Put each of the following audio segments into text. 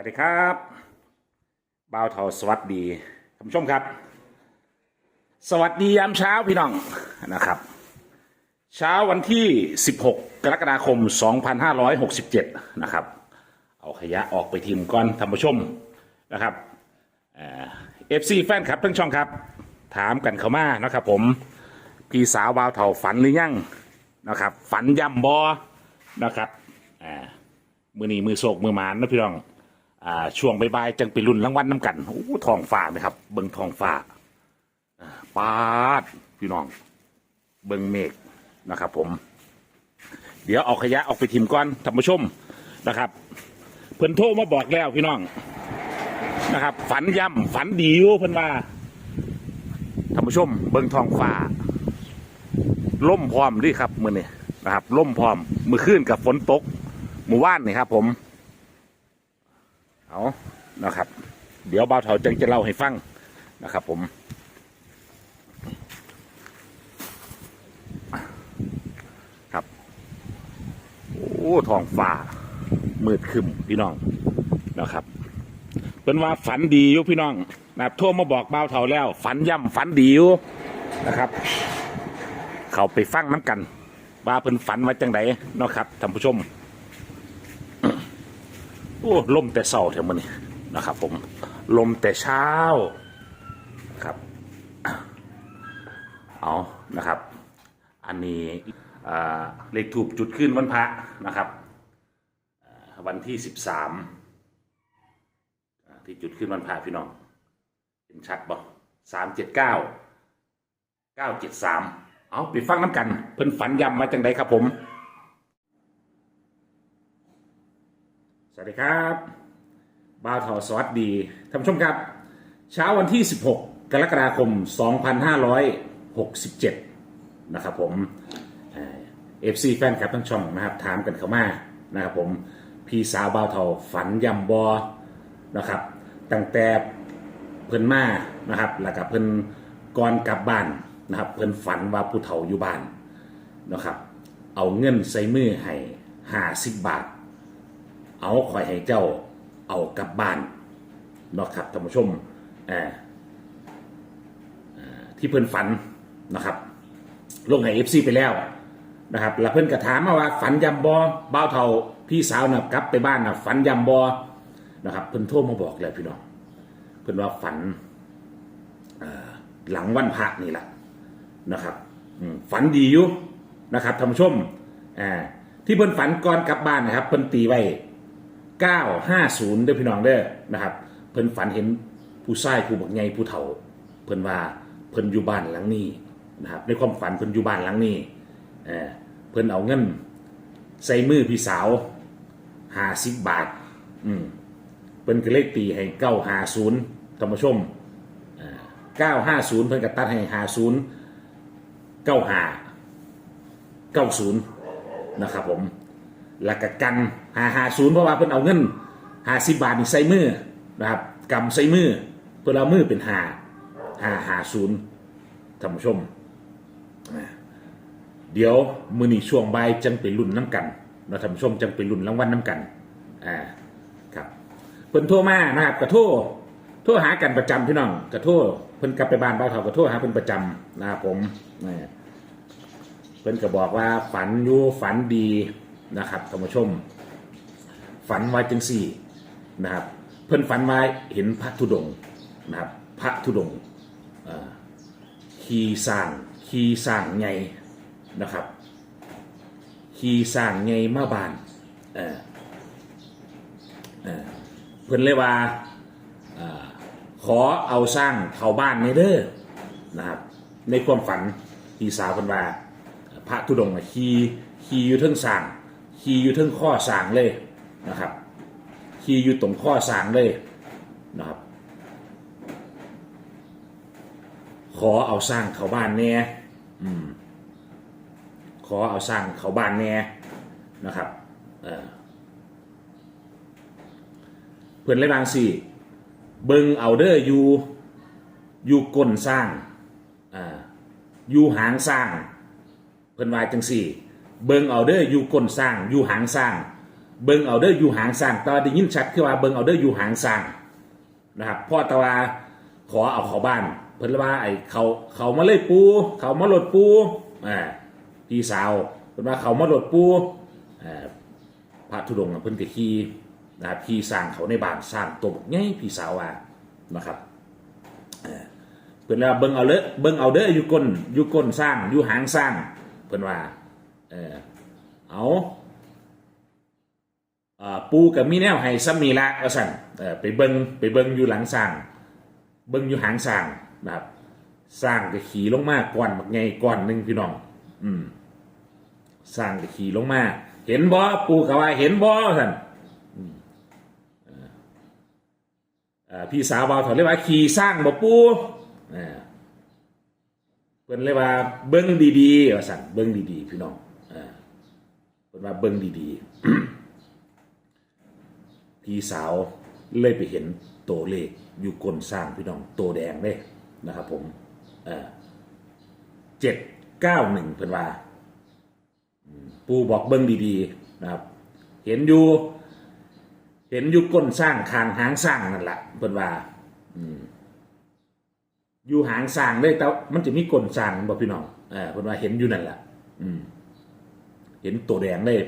วัสดีครับบ่าวเทาสวัสดีท่านผู้ชมครับ สวัสดียามเช้าพี่น้องนะครับ เช้าวันที่ 16 กรกฎาคม 2567 นะครับ เอาขยะออกไปทีมก่อนท่านผู้ชมนะครับเอฟซีแฟนคลับทั้งช่องครับ ถามกันเข้ามานะครับผม พี่สาวบ่าวเทาฝันหรือยังนะครับ ฝันย่ำบอนะครับมือนีมือโศกมือหมานนะพี่น้อง อ่าช่วงบ่ายๆจังไปรุ่นรางวัลน้ำกันโอ้ทองฟ้าไหมครับ เบิงทองฟ้าอ่าปาดพี่น้อง เบิงเมฆนะครับ ผม เดี๋ยวเอาขยะออกไปทิมก่อนท่านผู้ชมนะครับ เพิ่นโทรมาบอกแล้วพี่น้องนะครับ ฝันย่ำฝันดีอยู่เพิ่นว่าท่านผู้ชม เบิงทองฟ้าล่มพร้อมดิครับมือนี้นะครับล่มพร้อมมือขึ้นกับฝนตกหมู่บ้านนี่ครับ ผม เอานะครับ เดี๋ยวบ่าวเถาจังจะเล่าให้ฟังนะครับ ผมครับโอ้ทองฟ้ามืดครึมพี่น้องนะครับเป็นว่าฝันดีอยู่พี่น้องนะครับโทรมาบอกบ่าวเถาแล้ว ฝันย่ำฝันดีอยู่นะครับ เขาไปฟังน้ำกันว่าเพิ่นฝันว่าจังไดเนาะครับท่านผู้ชม อ้ลมแต่เช้าแถวมันนี่นะครับ ผมลมแต่เช้าครับเอานะครับ อันนี้เลขถูกจุดขึ้นวันพระนะครับ วันที่สิบสามที่จุดขึ้นวันพระพี่น้องเห็นชัดบ่สามเจ็ดเก้าเก้าเจ็ดสามเอาไปฟังน้ำกัน เพิ่นฝันยำมาจังไดครับผม วัสดีครับบาวทอสวัสดีท่านผู้ชมครับ เช้าวันที่ 16 กรกฎาคม 2567 นะครับผมเอฟซีแฟนคลับทั้งช่องนะครับ ถามกันเข้ามานะครับผมพี่สาวบาวทอฝันยำบอนะครับตั้งแต่เพิ่นมานะครับแล้วก็เพิ่นก่อนกลับบ้านนะครับเพิ่นฝันว่าผู้เฒ่าอยู่บ้านนะครับเอาเงินใส่มือให้ห้าสิบบาท เอาคอยให้เจ้าเอากลับบ้านเนาะครับท่านผู้ชมเอ่อเอ่อที่เพิ่อนฝันนะครับ ลงให้เอฟซีไปแล้วนะครับแล้วเพิ่อนก็ถามมาว่าฝันยำบอบ้าวเท่าพี่สาวนะกลับไปบ้านนะฝันยำบอนะครับ เพิ่อนโทรมาบอกแล้วพี่น้องเพิ่อนว่าฝันหลังวันพระนี่แหละนะครับฝันดีอยู่นะครับท่านผู้ชมอ่าที่เพิ่อนฝันก่อนกลับบ้านนะครับ เพิ่อนตีไว้ 950เด้อพี่น้องเด้อนะครับ เพิ่นฝันเห็นผู้ชายผู้บักใหญ่ผู้เฒ่า เพิ่นว่าเพิ่นอยู่บ้านหลังนี้นะครับในความฝันเพิ่นอยู่บ้านหลังนี้เออเพิ่นเอาเงินใส่มือพี่สาว50บาท อืมเพิ่นก็เลขตีให้950ท่านผู้ชมเอ่อ950เพิ่นก็ตัดให้50 95 90นะครับผม แล้วก็กันหาหาศูนย์เพราะว่าเพิ่นเอาเงินหาสิบาทนี่ใส่มือนะครับกำใส่มือเพิ่นเอามือเป็นหาหาหาศูนย์ท่านผู้ชม เดี๋ยวมือนี้ช่วงบ่ายจังไปรุ่นน้ำกันเนาะท่านผู้ชมจังไปรุ่นรางวัลน้ำกันอ่าครับเพิ่นโทรมานะครับกระโทรโทรหากันประจำพี่น้องกระโทรเพิ่นกลับไปบ้านบ้านเขากระโทรหาเพิ่นประจำนะครับผมเพิ่นก็บอกว่าฝันอยู่ฝันดี นะครับท่านผู้ชม ฝันไว่าจังสี่นะครับ เพิ่นฝันไว่าเห็นพระธุดงค์นะครับพระธุดงค์เอ่อขี่สร้างขี่สร้างไงนะครับขี่สร้างไงมาบานเออเออเพิ่นเลยว่าเอ่อขอเอาสร้างเขาบ้านในเด้อนะครับในความฝันพี่สาวเพิ่นว่า พระธุดงค์น่ะขี่ขี่อยู่เทิงสาง ขี่อยู่เทิงข้อสางเลยนะครับขี่อยู่ตรงข้อสางเลยนะครับ ขอเอาสร้างเขาบ้านแน่อืมขอเอาสร้างเขาบ้านแน่นะครับเออเพื่อนเลยบางสิเบิงเอาเด้ออยู่อยู่ก้นสร้างอ่าอยู่หางสร้าง เพิ่อนว่าจังสี่ เบิ่งเอาเด้ออยู่ก้นสร้างอยู่หางสร้าง เบิ่งเอาเด้ออยู่หางสร้างแต่ว่าได้ยินชัดคือว่าเบิ่งเอาเด้ออยู่หางสร้างนะครับพ่อตะวาขอเอาเขาบ้าน เพิ่นว่าไอ้เขาเขามาเลยปู เขามาหลดปูอ่าพี่สาวเพิ่นว่าเขามาหลดปูอ่าพระธุดงค์เพิ่นก็ขี่นะครับขี่สร้างเขาในบ้านสร้างตัวบักใหญ่พี่สาวว่านะครับเอ่อเพิ่นว่าเบิ่งเอาเลยเบิ่งเอาเด้ออยู่ก้นอยู่ก้นสร้างอยู่หางสร้างเพิ่นว่า เออเอาปูกับมีแนวให้ซ้ำนี่ละว่าสั่นไปเบิงไปเบิงอยู่หลังสร้างเบิงอยู่หางสร้างนะครับสร้างก็ขี่ลงมาก่อนบักไงก่อนหนึ่งพี่น้อง อืมสร้างก็ขี่ลงมา เห็นบ่ปูกับว่าเห็นบ่สั่นอืมเอ่อเอ่อพี่สาวเบาถอดเลยว่าขี่สร้างบ่ปูเอ่าเพิ่นเลยว่าเบิ้งดีๆว่าสั่นเบิ้งดีๆ พี่น้อง เอ่าเพิ่นว่าเบิ้งดีๆ พี่สาวเลยไปเห็นตัวเลขอยู่ก้นสร้างพี่น้องตัวแดงเลยนะครับผมเจ็ดเก้าหนึ่งเพิ่นว่าปูบอกเบิ้งดีๆนะครับ เห็นอยู่ เห็นอยู่ก้นสร้างคางหางสร้างนั่นแหละเพิ่นว่าอยู่หางสร้างเลยแต่มันจะมีก้นสร้างบอกพี่น้องเออเพิ่นว่าเห็นอยู่นั่นแหละอืม เห็นตัวแดงเลย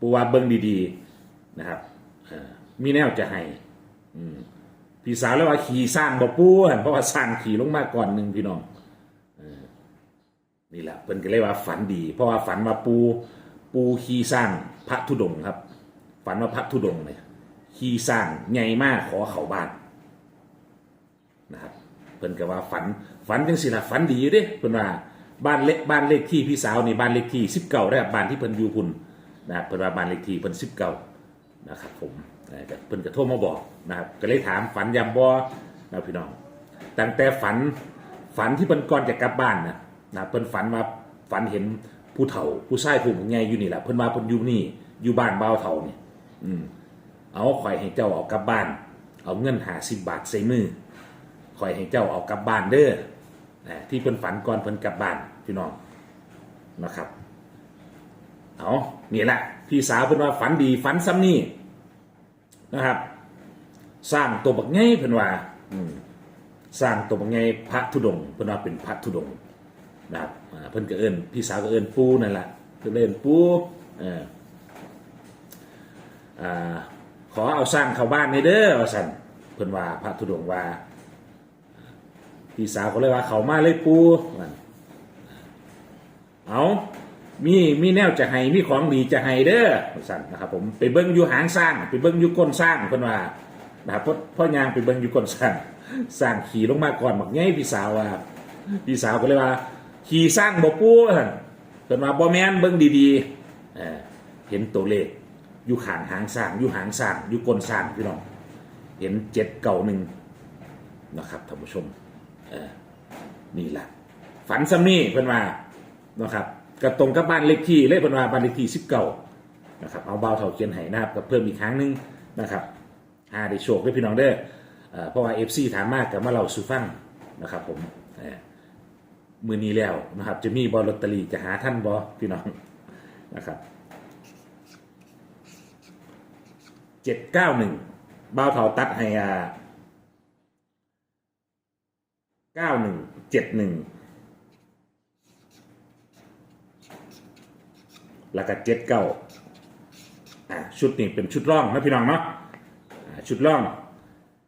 ปูว่าเบิ้งดีๆนะครับมีแนวจะให้พี่สาวแล้วว่าขี่สร้างบ่ปูนเพราะว่าสร้างขี่ลงมาก่อนหนึ่งพี่น้องนี่แหละเพิ่นก็เลยว่าฝันดี เพราะว่าฝันว่าปูปูขี่สร้างพระธุดงครับ ฝันว่าพระธุดงเนี่ยขี่สร้างใหญ่มากขอเขาบ้านนะครับเพิ่นก็ว่าฝันฝันจังสิล่ะฝันดีอยู่เด้เพิ่นว่า บ้านเล็กบ้านเลขที่พี่สาวนี่บ้านเลขที่สิบเก้าได้บ้านที่เพิ่นอยู่พุ่นนะครับเพิ่นว่าบ้านเลขที่เพิ่นสิบเก้านะครับผมเอ่เพิ่นก็โทรมาบอกนะครับก็เลยถามฝันยามบ่นะพี่น้องตั้งแต่ฝันฝันที่เพิ่นก่อนจะกลับบ้านนะนะเพิ่นฝันว่าฝันเห็นผู้เฒ่าผู้ชายผู้ใหญ่อยู่นี่แหละเพิ่นว่าเพิ่นอยู่นี่อยู่บ้านบ่าวเฒ่านี่อืมเอาข่อยให้เจ้าเอากลับบ้าน เอาเงินหาสิบบาทใส่มือคอยให้เจ้าเอากลับบ้านเด้อที่เพิ่นฝันก่อนเพิ่นกลับบ้าน พี่น้องนะครับ เอานี่แหละ พี่สาวเพิ่นว่าฝันดีฝันซ้ำนี่นะครับ สร้างตัวบักไงเพิ่นว่าสร้างตัวบักไงพระธุดงค์เพิ่นว่าเป็นพระธุดงค์นะครับเพิ่นก็เอิ้นพี่สาวก็เอิ้นปูนั่นแหละเพิ่นเอิ้นปูเอออ่าขอเอาสร้างเข้าบ้านในเด้อว่าซั่นเพิ่นว่าพระธุดงค์ว่า พี่สาวเขาเลยว่าเขามาเลยปูนั่น เอามีมีแนวจะให้มีของดีจะให้เด้อสั่นนะครับผมไปเบิ้งอยู่หางสร้างไปเบิ้งอยู่ก้นสร้างคนว่านะครับพ่อพ่อยางไปเบิ้งอยู่ก้นสร้างสร้างขี่ลงมาก่อนบอกไงพี่สาวว่าพี่สาวก็เลยว่า ขี่สร้างบ่ปูสั่นเพิ่นว่าบ่แม่นเบิ้งดีๆเออเห็นตัวเลขอยู่ขางหางสร้างอยู่หางสร้างอยู่ก้นสร้างพี่น้องเห็นเจ็ดเก่าหนึ่งนะครับท่านผู้ชมเออนี่แหละฝันซ้ำนี่เพิ่นว่า นะครับกระตรงกับบ้านเลขที่เลขเพิ่นวาบ้านเลขที่สิบเก้านะครับเอาเบาเท่าเขียนให้นะครับกับเพิ่มอีกครั้งหนึ่งนะครับหาได้โชคด้วยพี่น้องเด้อเอ่อเพราะว่าเอฟซีถามมากกับมาเราสูฟังนะครับผมมือนี้แล้วนะครับ จะมีบอลลอตเตอรี่จะหาท่านบอพี่น้องนะครับเจ็ดเก้าหนึ่งเบาเทาตัดให้อ่าเก้าหนึ่งเจ็ดหนึ่ง แล้วก็เจ็ดเก้าอ่าชุดนี้เป็นชุดร่องนะพี่น้องเนาะอ่าชุดร่อง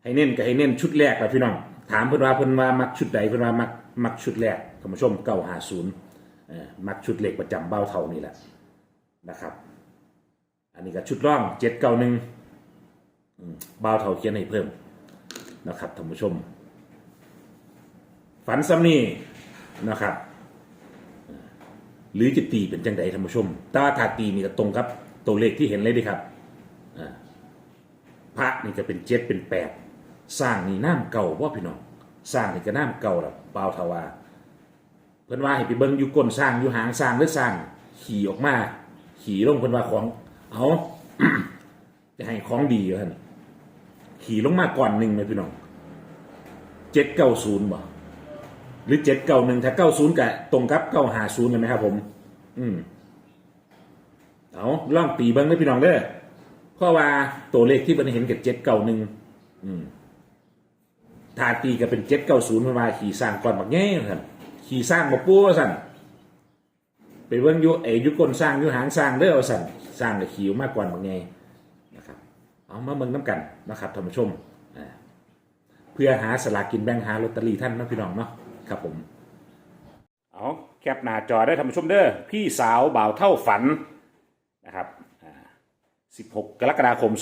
ให้เน้นก็ให้เน้นชุดแรกนะพี่น้อง ถามเพิ่นว่าเพิ่นว่ามักชุดใดเพิ่นว่ามักมักชุดแรกท่านผู้ชมเก้าหาศูนย์มักชุดเหล็กประจำเบ้าเท่านี่แหละนะครับ อันนี้ก็ชุดร่องเจ็ดเก้าหนึ่งเบ้าเท่าเขียนให้เพิ่มนะครับท่านผู้ชม ฝันซ้ำนี่นะครับ หรือจะตีเป็นจังใดท่านผู้ชม แต่ว่าถ้าตีนี่ก็ตรงครับ ตัวเลขที่เห็นเลยดิครับพระนี่จะเป็นเจ็ดเป็นแปดสร้างนี่น้ำเก่าว่าพี่น้องสร้างนี่ก็น้ำเก่าละเปล่าทวาเพิ่นว่าให้ไปเบิ้งอยู่ก้นสร้างอยู่หางสร้างหรือสร้าง ขี่ออกมา ขี่ลงเพิ่นว่าของเอาจะให้ของดีอยู่ท่านขี่ลงมาก่อนหนึ่งเลยพี่น้องเจ็ดเก้าศูนย์บ่ หรือเจ็ดเก้าหนึ่งถ้าเก้าศูนย์กับตรงกับเก้าหาศูนย์เลยไหมครับผม อืม เอาล่องตีเบิ้งได้พี่น้องเด้อเพราะว่าตัวเลขที่มันเห็นกับเจ็ดเก้าหนึ่งทาตีก็เป็นเจ็ดเก้าศูนย์มันมาขี่สร้างก่อนบักแง่ครับขี่สร้างมาปูว่าสั่นไปเบิ่งยุเอยุกลสร้างยุหางสร้างเด้อเอาสั่นสร้างกับขี่มากกว่าบักแง่นะครับเอามาเบิ่งน้ำกันนะครับท่านผู้ชม เพื่อหาสลากกินแบ่งหาลอตเตอรี่ท่านนะพี่น้องเนาะ ครับผม เอาแคปหน้าจอได้ท่านผู้ชมเด้อพี่สาวบ่าวเท่าฝันนะครับ16 กรกฎาคม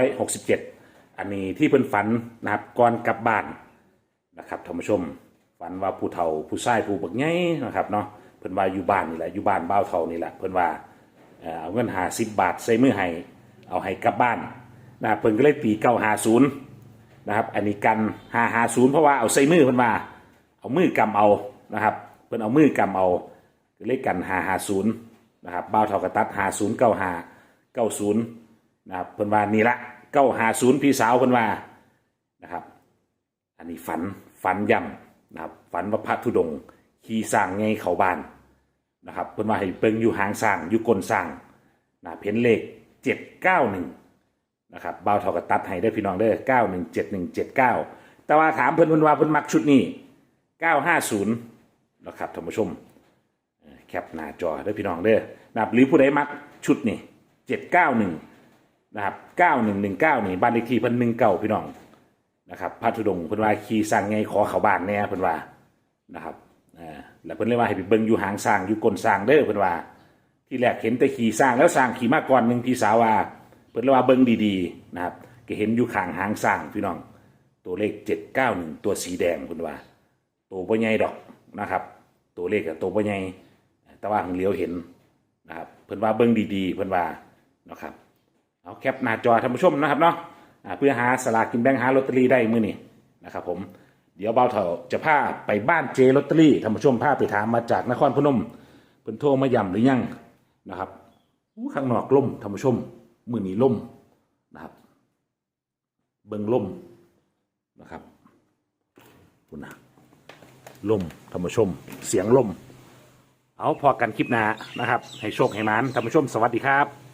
2567 อันนี้ที่เพิ่นฝันนะครับก่อนกลับบ้านนะครับท่านผู้ชมฝันว่าผู้เฒ่าผู้ชายผู้บักใหญ่นะครับเนาะเพิ่นว่าอยู่บ้านนี่แหละอยู่บ้านบ่าวเฒ่านี่แหละเพิ่นว่าเอาเงิน50บาทใส่มือให้เอาให้กลับบ้านนะเพิ่นก็เลยตี950นะครับอันนี้กัน550เพราะว่าเอาใส่มือเพิ่นว่า เอามือกำเอานะครับ เพิ่นเอามือกำเอาเลขกันหาหาศูนย์นะครับบ้าวเท่ากับตัดหาศูนย์เก้าหาเก้าศูนย์นะครับเพิ่นว่านี่ละเก้าหาศูนย์พี่สาวเพิ่นว่านะครับ อันนี้ฝันฝันย่ำนะครับฝันว่าพระธุดงค์ขี่สร้างไงเขาบ้านนะครับเพิ่นว่าให้เปิงอยู่หางสร้างอยู่ก้นสร้างนะเพ้นเลขเจ็ดเก้าหนึ่งนะครับเบาเท่ากับตัดให้ได้พี่น้องเด้อเก้าหนึ่งเจ็ดหนึ่งเจ็ดเก้าแต่ว่าถามเพิ่นเพิ่นว่าเพิ่นมักชุดนี้ เก้าห้าศูนย์นะครับท่านผู้ชมแคปหน้าจอได้อพี่น้องเด้อนะครับหรือผู้ใดมักชุดนี้เจ็ดเก้าหนึ่งนะครับเก้าหนึ่งหนึ่งเก้านี่บ้านเลขที่เพิ่นหนึ่งเก้าพี่น้องนะครับพระธุดงค์เพิ่นว่าขี่สั่งไงขอเขาบ้านแน่เพิ่นว่านะครับอ่าแล้วเพิ่นเลยว่าให้ไปเบิ่งอยู่หางสร้างอยู่ก้นสร้างเด้อเพิ่นว่า ที่แรกเห็นแต่ขี่สร้างแล้วสร้างขี่มาก่อนหนึ่งพี่สาวว่าเพิ่นเลยว่าเบิ่งดีๆนะครับก็เห็นอยู่ข้างหางสร้างพี่น้อง ตัวเลขเจ็ดเก้าหนึ่งตัวสีแดงเพิ่นว่า ตัวบ่ใหญ่ดอกนะครับ ตัวเลขอะตัวบ่ใหญ่แต่ว่าหังเลี้ยวเห็นนะครับเพิ่อนว่าเบิ่งดีๆ เพิ่อนว่านะครับเอาแคปหน้าจอท่านผู้ชมนะครับเนาะเพื่อหาสลากกินแบ่งหาลอตเตอรี่ได้มื้อนี้นะครับผมเดี๋ยวเบาเถาจะพาไปบ้านเจลอตเตอรี่ท่านผู้ชมพาไปถามมาจากนครพนมเพิ่นโทรมาย้ำหรือยังนะครับข้างนอกล่มท่านผู้ชมมือนี้ล่มนะครับ เบิงล่มนะครับคุณนะ ล่มธรรมชม เสียงล่มเอาพอกันคลิปหน้านะครับ ให้โชคให้มานธรรมชม สวัสดีครับ